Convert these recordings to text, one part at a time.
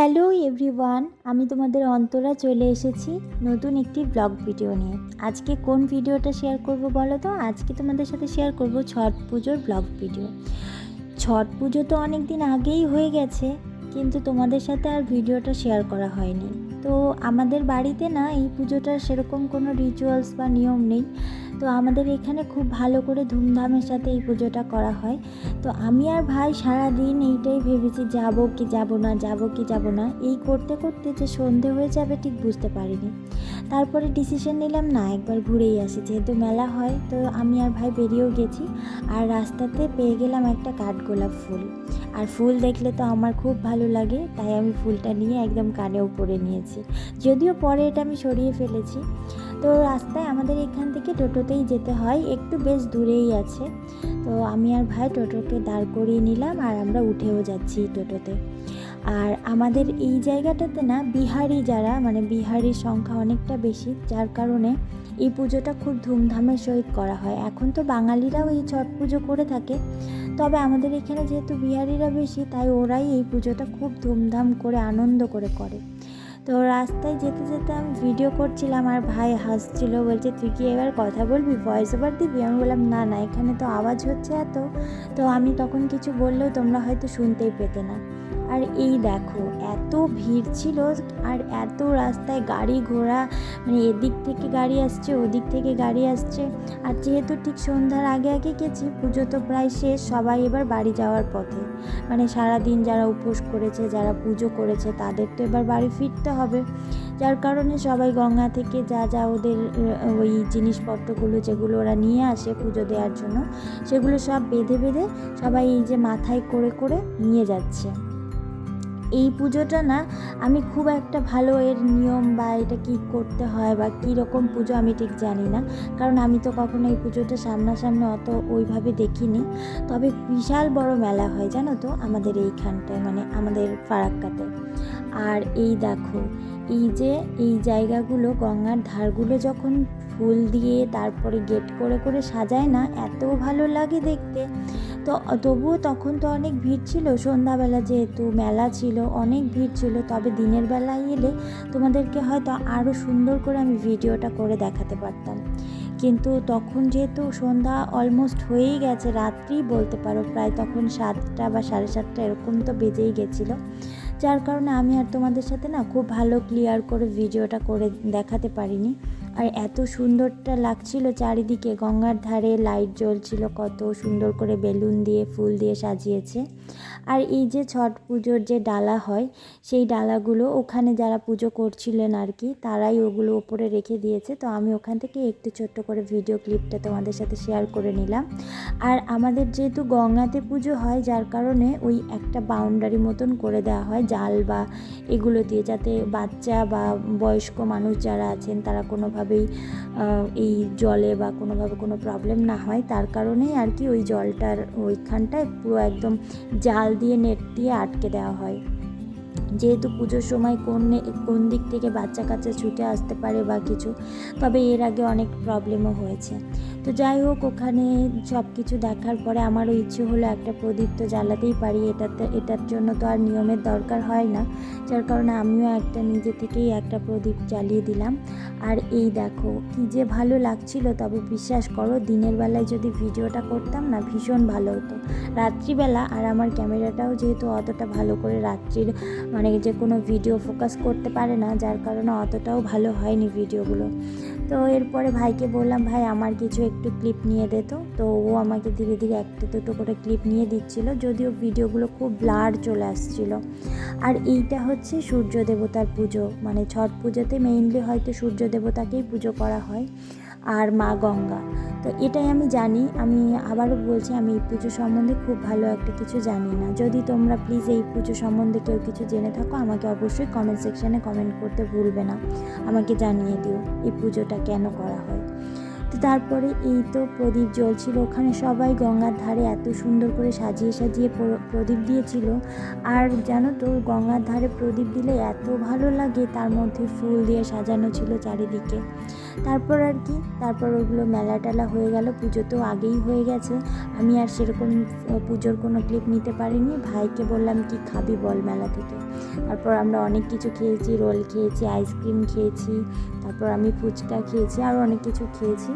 Hello everyone, আমি তোমাদের অন্তরা চলে এসেছি নতুন একটি ব্লগ ভিডিও নিয়ে। আজকে কোন ভিডিওটা শেয়ার করব বলো তো? আজকে তোমাদের সাথে শেয়ার করব ছট পুজোর ব্লগ ভিডিও। ছট পুজো তো অনেক দিন আগেই হয়ে গেছে, কিন্তু তোমাদের সাথে আর ভিডিওটা শেয়ার করা হয়নি। তো আমাদের বাড়িতে না এই পুজোটার সেরকম কোনো রিচুয়ালস বা নিয়ম নেই। তো আমাদের এখানে খুব ভালো করে ধুমধামের সাথে এই পুজোটা করা হয়। তো আমি আর ভাই সারা দিন এইটাই ভেবেছি, যাব কি যাব না, যাব কি যাব না। এই করতে করতে যে সন্ধে হয়ে যাবে ঠিক বুঝতে পারিনি। তারপরে ডিসিশন নিলাম, না, একবার ঘুরেই আসি। যেহেতু মেলা হয়, তো আমি আর ভাই বেরিয়েও গেছি। আর রাস্তাতে পেয়ে গেলাম একটা কাঠগোলাপ ফুল। আর ফুল দেখলে তো আমার খুব ভালো লাগে, তাই আমি ফুলটা নিয়ে একদম কানেও পরে নিয়েছি। যদিও পরে এটা আমি সরিয়ে ফেলেছি। তো রাস্তায় আমাদের এখান থেকে টোটোতেই যেতে হয়, একটু বেশ দূরেই আছে। তো আমি আর ভাই টোটোকে দাঁড় করিয়ে নিলাম আর আমরা উঠেও যাচ্ছি টোটোতে। আর আমাদের এই জায়গাটাতে না, বিহারি যারা মানে বিহারির সংখ্যা অনেকটা বেশি, যার কারণে এই পুজোটা খুব ধুমধামের সহিত করা হয়। এখন তো বাঙালিরাও এই ছট পুজো করে থাকে। তবে আমাদের এখানে যেহেতু বিহারিরা বেশি, তাই ওরাই এই পুজোটা খুব ধুমধাম করে, আনন্দ করে করে। তো রাস্তায় যেতে যেতে আমি ভিডিও করছিলাম আর ভাই হাসছিল, বলছে, তুই কি এবার কথা বলবি? ভয়েস ওভার দিবি? আমি বললাম, না না, এখানে তো আওয়াজ হচ্ছে এত। তো আমি তখন কিছু বললেও তোমরা হয়তো শুনতেই পেতে না। আর এই দেখো, এত ভিড় ছিল আর এত রাস্তায় গাড়ি ঘোড়া মানে এদিক থেকে গাড়ি আসছে, ওদিক থেকে গাড়ি আসছে। আর যেহেতু ঠিক সন্ধ্যার আগে আগে গেছি, পুজো তো প্রায় শেষ, সবাই এবার বাড়ি যাওয়ার পথে। মানে সারা দিন যারা উপোস করেছে, যারা পুজো করেছে, তাদের তো এবার বাড়ি ফিরতে হবে। যার কারণে সবাই গঙ্গা থেকে যা যা ওদের ওই জিনিসপত্রগুলো যেগুলো ওরা নিয়ে আসে পুজো দেওয়ার জন্য, সেগুলো সব বেঁধে বেঁধে সবাই এই যে মাথায় করে করে নিয়ে যাচ্ছে। এই পুজোটা না, আমি খুব একটা ভালো এর নিয়ম বা এটা কি করতে হয় বা কী রকম পুজো আমি ঠিক জানি না। কারণ আমি তো কখনো এই পুজোটা সামনাসামনি অত ওইভাবে দেখিনি। তবে বিশাল বড় মেলা হয়, জানো তো, আমাদের এইখানটায় মানে আমাদের ফারাক্কাতে। আর এই দেখো, এই যে এই জায়গাগুলো গঙ্গার ধারগুলো যখন ফুল দিয়ে তারপরে গেট করে করে সাজায় না, এত ভালো লাগে দেখতে। তো তবুও তখন তো অনেক ভিড় ছিল, সন্ধ্যাবেলা যেহেতু মেলা ছিল, অনেক ভিড় ছিল, তবে দিনের বেলায় এলে তোমাদেরকে হয়তো আরও সুন্দর করে আমি ভিডিওটা করে দেখাতে পারতাম। কিন্তু তখন যেহেতু সন্ধ্যা অলমোস্ট হয়েই গেছে রাত্রি বলতে পারো, প্রায় তখন সাতটা বা সাড়ে সাতটা এরকম তো বেজেই গেছিল। যার কারণে আমি আর তোমাদের সাথে না খুব ভালো ক্লিয়ার করে ভিডিওটা করে দেখাতে পারিনি। আর এত সুন্দরটা লাগছিল চারিদিকে। গঙ্গার ধারে লাইট জ্বলছিল, কত সুন্দর করে বেলুন দিয়ে, ফুল দিয়ে সাজিয়েছে। আর এই যে ছট পুজোর যে ডালা হয়, সেই ডালাগুলো ওখানে যারা পুজো করছিলেন আর কি, তারাই ওগুলো ওপরে রেখে দিয়েছে। তো আমি ওখান থেকে একটু ছোট্ট করে ভিডিও ক্লিপটা তোমাদের সাথে শেয়ার করে নিলাম। আর আমাদের যেহেতু গঙ্গাতে পুজো হয়, যার কারণে ওই একটা বাউন্ডারি মতন করে দেওয়া হয়, জাল বা এগুলো দিয়ে, যাতে বাচ্চা বা বয়স্ক মানুষ যারা আছেন, তারা কোনোভাবেই এই জলে বা কোনোভাবে কোনো প্রবলেম না হয়। তার কারণেই আর কি ওই জলটার ওইখানটায় পুরো একদম জাল দিয়ে নেট দিয়ে আটকে দেওয়া হয়। যেহেতু পুজোর সময় কোন কোন দিক থেকে বাচ্চা কাচ্চা ছুটে আসতে পারে বা কিছু, তবে এর আগে অনেক প্রবলেমও হয়েছে। তো যাই হোক, ওখানে সব কিছু দেখার পরে আমারও ইচ্ছে হলো একটা প্রদীপ তো জ্বালাতেই পারি। এটাতে, এটার জন্য তো আর নিয়মের দরকার হয় না। যার কারণে আমিও একটা নিজে থেকেই একটা প্রদীপ জ্বালিয়ে দিলাম। আর এই দেখো, কি যে ভালো লাগছিল। তবে বিশ্বাস করো, দিনের বেলায় যদি ভিডিওটা করতাম না, ভীষণ ভালো হতো। রাত্রিবেলা, আর আমার ক্যামেরাটাও যেহেতু অতটা ভালো করে রাত্রির মানে যে কোনো ভিডিও ফোকাস করতে পারে না, যার কারণে অতটাও ভালো হয়নি ভিডিওগুলো। তো এরপরে ভাইকে বললাম, ভাই, আমার কিছু একটু ক্লিপ নিয়ে দে তো। তো ও আমাকে ধীরে ধীরে একটা দুটো করে ক্লিপ নিয়ে দিচ্ছিল, যদিও ভিডিওগুলো খুব ব্লার চলে আসছিল। আর এইটা হচ্ছে সূর্য দেবতার পুজো মানে ছট পুজোতে মেইনলি হয়তো সূর্য দেবতাকেই পুজো করা হয়, আর মা গঙ্গা। তো এটাই আমি জানি, আমি আবারও বলছি, আমি এই পুজো সম্বন্ধে খুব ভালো একটা কিছু জানি না। যদি তোমরা প্লিজ এই পুজো সম্বন্ধে কেউ কিছু জেনে থাকো, আমাকে অবশ্যই কমেন্ট সেকশানে কমেন্ট করতে ভুলবে না। আমাকে জানিয়ে দিও এই পুজোটা কেন করা হয়। তো তারপরে এই তো প্রদীপ জ্বলছিল। ওখানে সবাই গঙ্গার ধারে এত সুন্দর করে সাজিয়ে সাজিয়ে প্রদীপ দিয়েছিল। আর জানো তো, গঙ্গার ধারে প্রদীপ দিলে এত ভালো লাগে, তার মধ্যে ফুল দিয়ে সাজানো ছিল চারিদিকে। তারপর আর কি, তারপর ওগুলো মেলা টেলা হয়ে গেল, পুজো তো আগেই হয়ে গেছে। আমি আর সেরকম পুজোর কোনো ক্লিপ নিতে পারিনি। ভাইকে বললাম, কি খাবি বল মেলা থেকে? তারপর আমরা অনেক কিছু খেয়েছি, রোল খেয়েছি আইসক্রিম খেয়েছি, তারপর আমি ফুচকা খেয়েছি আরও অনেক কিছু খেয়েছি।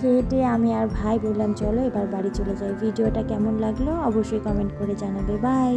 খেয়ে আমি আর ভাই বললাম, চলো এবার বাড়ি চলে যাই। ভিডিওটা কেমন লাগল? অবশ্যই কমেন্ট করে জানাবে। বাই